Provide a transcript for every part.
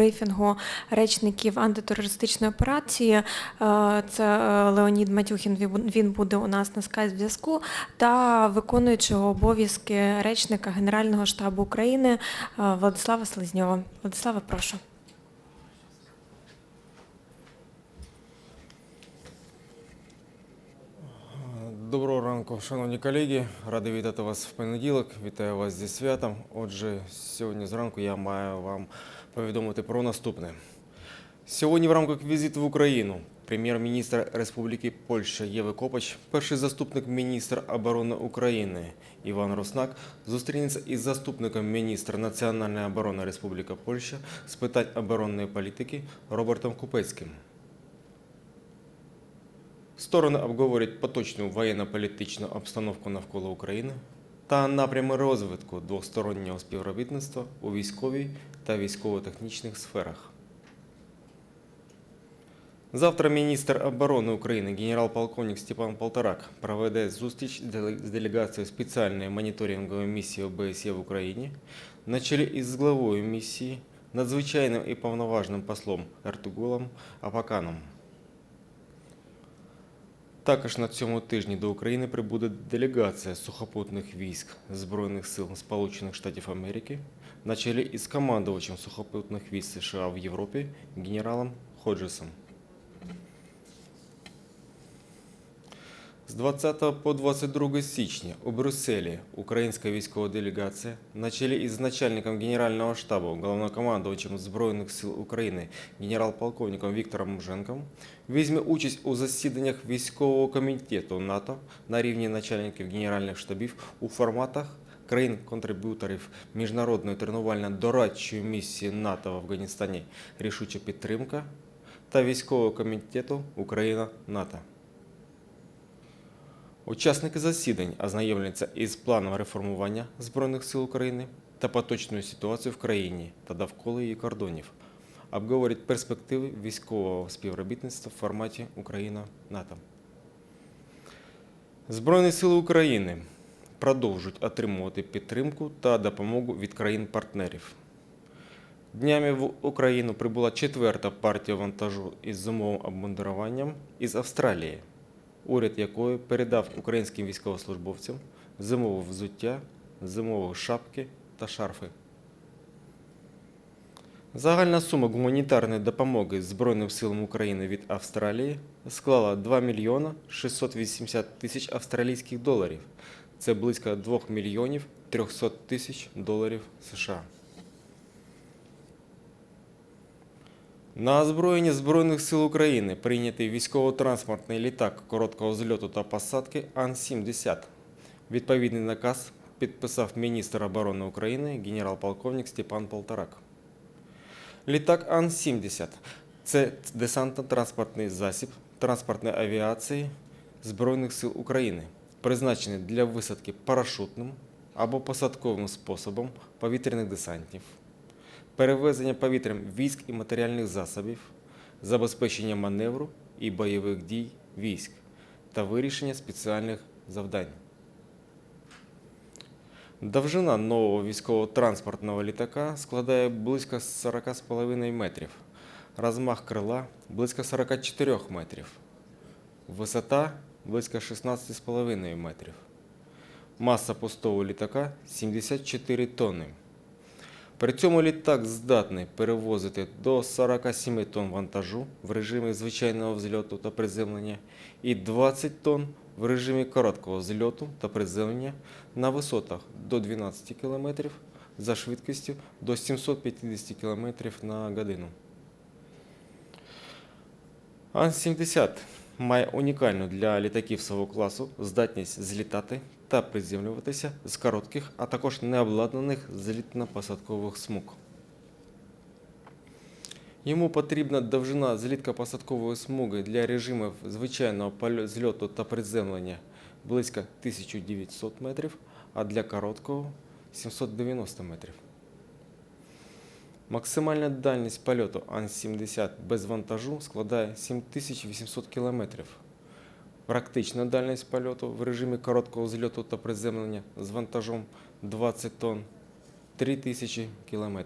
брифінгу речників антитерористичної операції. Е, Це е, Леонід Матюхін, він- буде у нас на скайп-зв'язку, та виконуючого обов'язки речника Генерального штабу України е, Владислава Слизньова. Владислава, прошу. Доброго ранку, шановні колеги. Радий вітати вас в понеділок. Вітаю вас зі святом. Отже, сьогодні зранку я маю вам повідомити про наступне. Сьогодні в рамках візиту в Україну прем'єр-міністр Республіки Польща Єви Копач, перший заступник міністра оборони України Іван Роснак зустрінеться із заступником міністра національної оборони Республіки Польща з питань оборонної політики Робертом Купецьким. Сторони обговорять поточну воєнно-політичну обстановку навколо України та напрями розвитку двостороннього співробітництва у військовій та військово-технічних сферах. Завтра міністр оборони України генерал-полковник Степан Полторак проведе зустріч з делегацією спеціальної моніторингової місії ОБСЄ в Україні на чолі із главою місії, надзвичайним і повноважним послом Ертуголом Апаканом. Також на цьому тижні до України прибуде делегація сухопутних військ Збройних сил Сполучених Штатів Америки на чолі із командувачем сухопутних військ США в Європі генералом Ходжесом. З 20 по 22 січня у Брюсселі українська військова делегація на чолі із начальником Генерального штабу, головнокомандувачем Збройних сил України генерал-полковником Віктором Муженком візьме участь у засіданнях військового комітету НАТО на рівні начальників генеральних штабів у форматах країн-контриб'юторів міжнародної тренувально-дорадчої місії НАТО в Афганістані рішуча підтримка та військового комітету Україна-НАТО. Учасники засідань ознайомляться із планом реформування Збройних сил України та поточною ситуацією в країні та довкола її кордонів, обговорять перспективи військового співробітництва в форматі Україна-НАТО. Збройні сили України продовжують отримувати підтримку та допомогу від країн-партнерів. Днями в Україну прибула четверта партія вантажу із зимовим обмундируванням із Австралії уряд якої передав українським військовослужбовцям зимове взуття, зимові шапки та шарфи. Загальна сума гуманітарної допомоги Збройним силам України від Австралії склала 2 мільйона 680 тисяч австралійських доларів. Це близько 2 мільйонів 300 тисяч доларів США. На озброєння Збройних сил України прийнятий військово-транспортний літак короткого зльоту та посадки Ан-70. Відповідний наказ підписав міністр оборони України генерал-полковник Степан Полторак. Літак Ан-70 – це десантно-транспортний засіб транспортної авіації Збройних сил України, призначений для висадки парашутним або посадковим способом повітряних десантів перевезення повітрям військ і матеріальних засобів, забезпечення маневру і бойових дій військ та вирішення спеціальних завдань. Довжина нового військово-транспортного літака складає близько 40,5 метрів, розмах крила близько 44 метрів, висота близько 16,5 метрів. Маса пустого літака 74 тонни. При цьому літак здатний перевозити до 47 тонн вантажу в режимі звичайного взльоту та приземлення і 20 тонн в режимі короткого зльоту та приземлення на висотах до 12 км за швидкістю до 750 км на годину. Ан-70 має унікальну для літаків свого класу здатність злітати та приземлюватися з коротких, а також необладнаних злітно-посадкових смуг. Йому потрібна довжина злітко-посадкової смуги для режимів звичайного зльоту та приземлення близько 1900 метрів, а для короткого 790 метрів. Максимальна дальність польоту Ан-70 без вантажу складає 7800 км. Практична дальність польоту в режимі короткого зльоту та приземлення з вантажом 20 тонн 3000 км.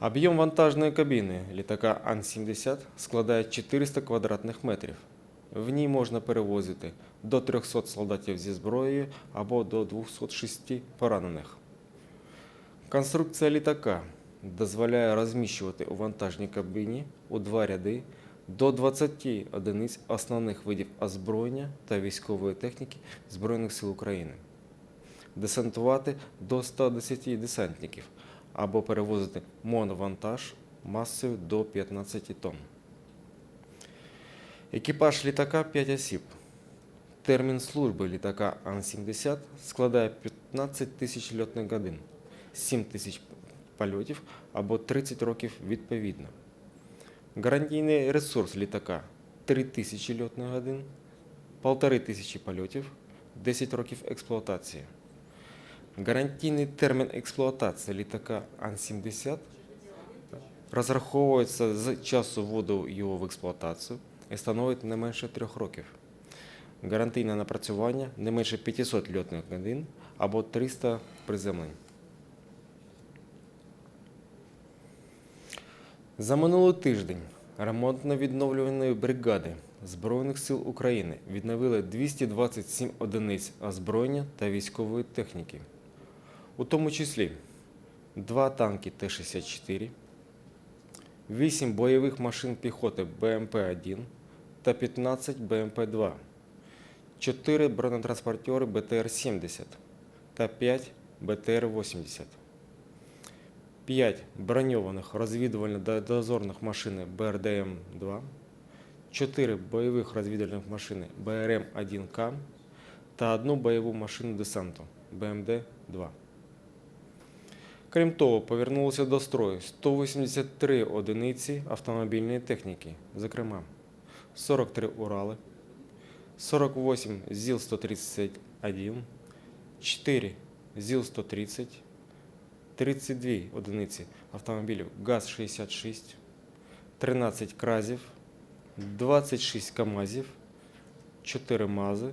Об'єм вантажної кабіни літака Ан-70 складає 400 квадратних метрів. В ній можна перевозити до 300 солдатів зі зброєю або до 206 поранених. Конструкція літака дозволяє розміщувати у вантажній кабіні у два ряди до 20 одиниць основних видів озброєння та військової техніки Збройних сил України, десантувати до 110 десантників або перевозити моновантаж масою до 15 тонн. Екіпаж літака 5 осіб. Термін служби літака Ан-70 складає 15 тисяч льотних годин, 7 тисяч польотів або 30 років відповідно. Гарантійний ресурс літака 3 тисячі годин, 1,5 тисячі польотів, 10 років експлуатації. Гарантійний термін експлуатації літака Ан-70 розраховується з часу вводу його в експлуатацію і становить не менше трьох років. Гарантійне напрацювання не менше 500 льотних годин або 300 приземлень. За минулий тиждень ремонтно-відновлюваної бригади Збройних сил України відновили 227 одиниць озброєння та військової техніки, у тому числі 2 танки Т-64, 8 бойових машин піхоти БМП-1 та 15 БМП-2, 4 бронетранспортери БТР-70 та 5 БТР-80. 5 броньованих розвідувально-дозорних машин БРДМ-2, 4 бойових розвідувальних машини БРМ-1К та одну бойову машину десанту БМД-2. Крім того, повернулося до строю 183 одиниці автомобільної техніки, зокрема 43 Урали, 48 ЗІЛ-131, 4 ЗІЛ-130, 32 одиниці автомобілів ГАЗ-66, 13 кразів, 26 КАМАЗів, 4 МАЗи,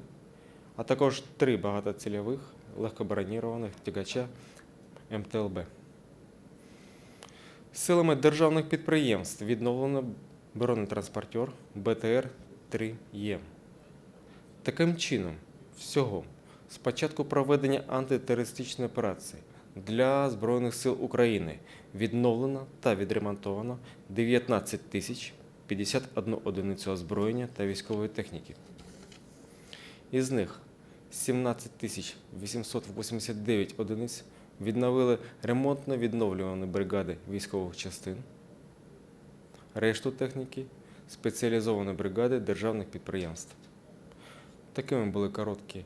а також 3 багатоцільових легкобронірованих тягача МТЛБ. Силами державних підприємств відновлено бронетранспортер БТР-3Е. Таким чином, всього з початку проведення антитерористичної операції для Збройних сил України відновлено та відремонтовано 19 тисяч 51 одиницю озброєння та військової техніки. Із них 17 тисяч 889 одиниць відновили ремонтно-відновлювані бригади військових частин, решту техніки спеціалізовані бригади державних підприємств. Такими були короткі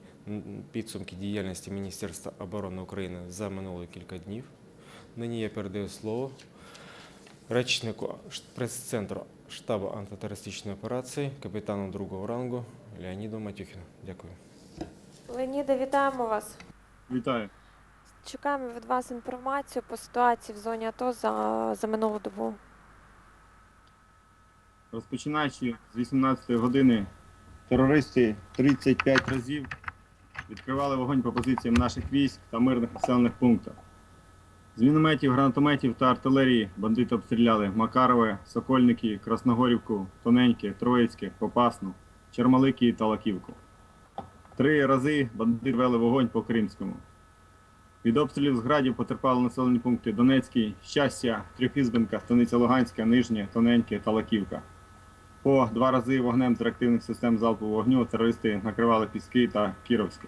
підсумки діяльності Міністерства оборони України за минулі кілька днів. Нині я передаю слово речнику прес-центру штабу антитерористичної операції, капітану другого рангу Леоніду Матюхіну. Дякую. Леоніда, вітаємо вас. Вітаю. Чекаємо від вас інформацію по ситуації в зоні АТО за, за минулу добу. Розпочинаючи з 18 години, терористи 35 разів відкривали вогонь по позиціям наших військ та мирних населених пунктах. З мінометів, гранатометів та артилерії бандити обстріляли Макарове, Сокольники, Красногорівку, Тоненьке, Троїцьке, Попасну, Чермалики та Лаківку. Три рази бандити вели вогонь по Кримському. Від обстрілів з градів потерпали населені пункти Донецький, Щастя, Трьохізбенка, Станиця Луганська, Нижнє, Тоненьке та Лаківка. По два рази вогнем з систем залпового вогню терористи накривали Піски та Кіровське.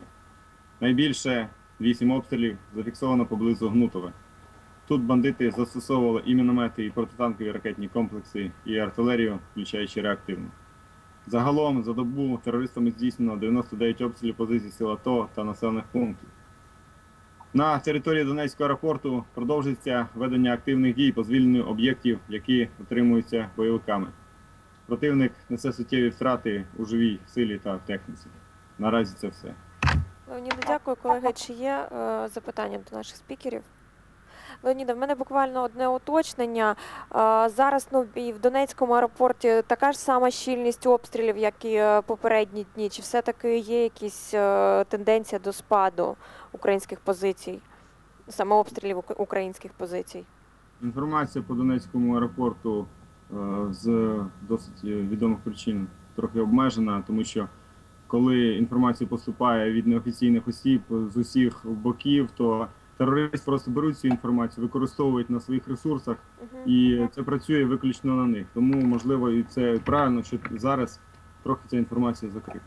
Найбільше вісім обстрілів зафіксовано поблизу Гнутове. Тут бандити застосовували і міномети, і протитанкові ракетні комплекси, і артилерію, включаючи реактивну. Загалом за добу терористами здійснено 99 обстрілів позицій сил АТО та населених пунктів. На території Донецького аеропорту продовжується ведення активних дій по звільненню об'єктів, які утримуються бойовиками. Противник несе суттєві втрати у живій силі та техніці. Наразі це все. Леоніда, дякую, колеги. Чи є е, запитання до наших спікерів? Леоніда, в мене буквально одне уточнення. Е, зараз ну, і в Донецькому аеропорті така ж сама щільність обстрілів, як і е, попередні дні. Чи все-таки є якісь е, тенденція до спаду українських позицій, саме обстрілів українських позицій? Інформація по Донецькому аеропорту з досить відомих причин трохи обмежена, тому що коли інформація поступає від неофіційних осіб з усіх боків, то терористи просто беруть цю інформацію, використовують на своїх ресурсах, і це працює виключно на них. Тому можливо і це правильно, що зараз трохи ця інформація закрита.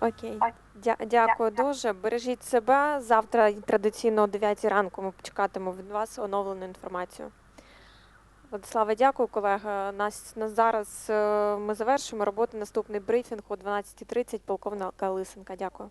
Окей, Дя- дякую дуже. Бережіть себе. Завтра традиційно о 9 ранку ми чекатимемо від вас оновлену інформацію. Владиславе, дякую, колега. Нас, на зараз е, ми завершимо роботу. Наступний брифінг о 12.30. Полковника Лисенка. Дякую.